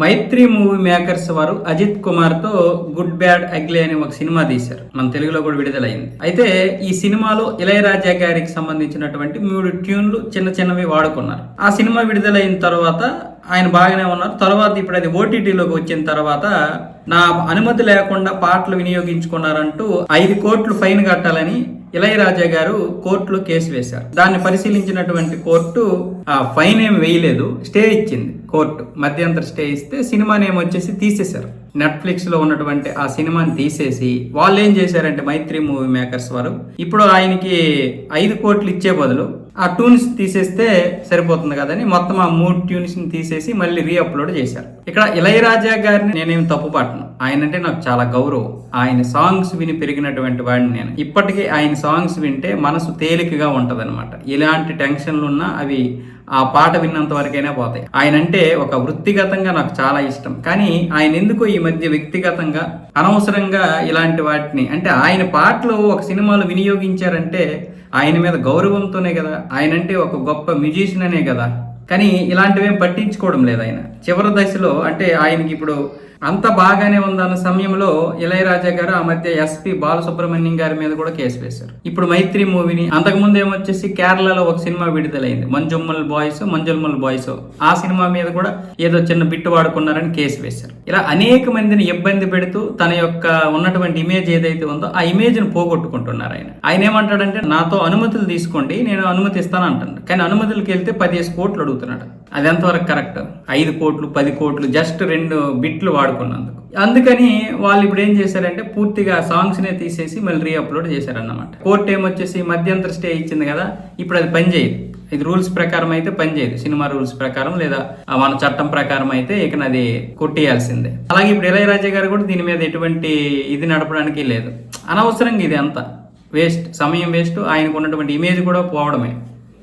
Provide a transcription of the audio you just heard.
మైత్రి movie makers వారు అజిత్ కుమార్తో good bad ugly అనే ఒక సినిమా తీశారు. మన తెలుగులో కూడా విడుదలైంది. అయితే ఈ సినిమాలో ఇళయరాజా గారికి సంబంధించినటువంటి మూడు ట్యూన్లు చిన్న చిన్నవి వాడుకున్నారు. ఆ సినిమా విడుదలైన తర్వాత ఆయన బాగానే ఉన్నారు. తర్వాత ఇప్పుడు అది ఓటీటీలోకి వచ్చిన తర్వాత నా అనుమతి లేకుండా పాటలు వినియోగించుకున్నారంటూ ఐదు కోట్లు ఫైన్ కట్టాలని ఇళయరాజా గారు కోర్టులో కేసు వేశారు. దాన్ని పరిశీలించినటువంటి కోర్టు ఆ ఫైన్ ఏం వేయలేదు స్టే ఇచ్చింది కోర్టు. మధ్యంతర స్టే ఇస్తే సినిమా నేమ్ వచ్చేసి తీసేశారు. నెట్ఫ్లిక్స్లో ఉన్నటువంటి ఆ సినిమాని తీసేసి వాళ్ళు ఏం చేశారంటే మైత్రి మూవీ మేకర్స్ వారు ఇప్పుడు ఆయనకి ఐదు కోట్లు ఇచ్చే బదులు ఆ ట్యూన్స్ తీసేస్తే సరిపోతుంది కదని మొత్తం ఆ మూడు ట్యూన్స్ని తీసేసి మళ్ళీ రీ అప్లోడ్ చేశారు. ఇక్కడ ఇళయరాజా గారిని నేనేం తప్పు పట్టను. ఆయన అంటే నాకు చాలా గౌరవం. ఆయన సాంగ్స్ విని పెరిగినటువంటి వాడిని నేను. ఇప్పటికీ ఆయన సాంగ్స్ వింటే మనసు తేలికగా ఉంటదన్నమాట. ఎలాంటి టెన్షన్లు ఉన్నా అవి ఆ పాట విన్నంత వరకైనా పోతాయి. ఆయన అంటే ఒక వృత్తిగతంగా నాకు చాలా ఇష్టం. కానీ ఆయన ఎందుకో ఈ మధ్య వ్యక్తిగతంగా అనవసరంగా ఇలాంటి వాటిని అంటే ఆయన పాటలు ఒక సినిమాలో వినియోగించారంటే ఆయన మీద గౌరవంతోనే కదా ఆయన అంటే ఒక గొప్ప మ్యూజిషియన్ అనే కదా. కానీ ఇలాంటివేం పట్టించుకోవడం లేదు ఆయన. చివరి దశలో అంటే ఆయనకి ఇప్పుడు అంత బాగానే ఉందన్న సమయంలో ఇళయరాజా గారు ఆ మధ్య ఎస్పి బాలసుబ్రహ్మణ్యం గారి మీద కూడా కేసు వేశారు. ఇప్పుడు మైత్రి మూవీని అంతకుముందు ఏమొచ్చేసి కేరళలో ఒక సినిమా విడుదలైంది. Manjummel boys Manjummel boys. ఆ సినిమా మీద కూడా ఏదో చిన్న బిట్టు వాడుకున్నారని కేసు వేశారు. ఇలా అనేక మందిని ఇబ్బంది పెడుతూ తన యొక్క ఉన్నటువంటి ఇమేజ్ ఏదైతే ఉందో ఆ ఇమేజ్ని పోగొట్టుకుంటున్నారు ఆయన. ఆయన ఏమంటాడంటే నాతో అనుమతులు తీసుకోండి నేను అనుమతి ఇస్తాను అంటాను కానీ అనుమతులకి వెళ్తే పదిహేను కోట్లు అడుగుతున్నాడు. అది ఎంతవరకు కరెక్ట్. ఐదు కోట్లు పది కోట్లు జస్ట్ రెండు బిట్లు వాడుకున్నందుకు. అందుకని వాళ్ళు ఇప్పుడు ఏం చేశారంటే పూర్తిగా సాంగ్స్ నే తీసేసి మళ్ళీ రీ అప్లోడ్ చేశారన్నమాట. కోర్టు ఏమొచ్చేసి మధ్యంతర స్టే ఇచ్చింది కదా ఇప్పుడు అది పనిచేయదు ఇది రూల్స్ ప్రకారం అయితే పనిచేయదు సినిమా రూల్స్ ప్రకారం లేదా మన చట్టం ప్రకారం అయితే ఇక అది కొట్టేయాల్సిందే. అలాగే ఇప్పుడు ఇళయరాజా గారు కూడా దీని మీద ఎటువంటి ఇది నడపడానికి లేదు. అనవసరంగా ఇది అంతా. వేస్ట్. సమయం వేస్ట్. ఆయనకు ఉన్నటువంటి ఇమేజ్ కూడా పోవడమే.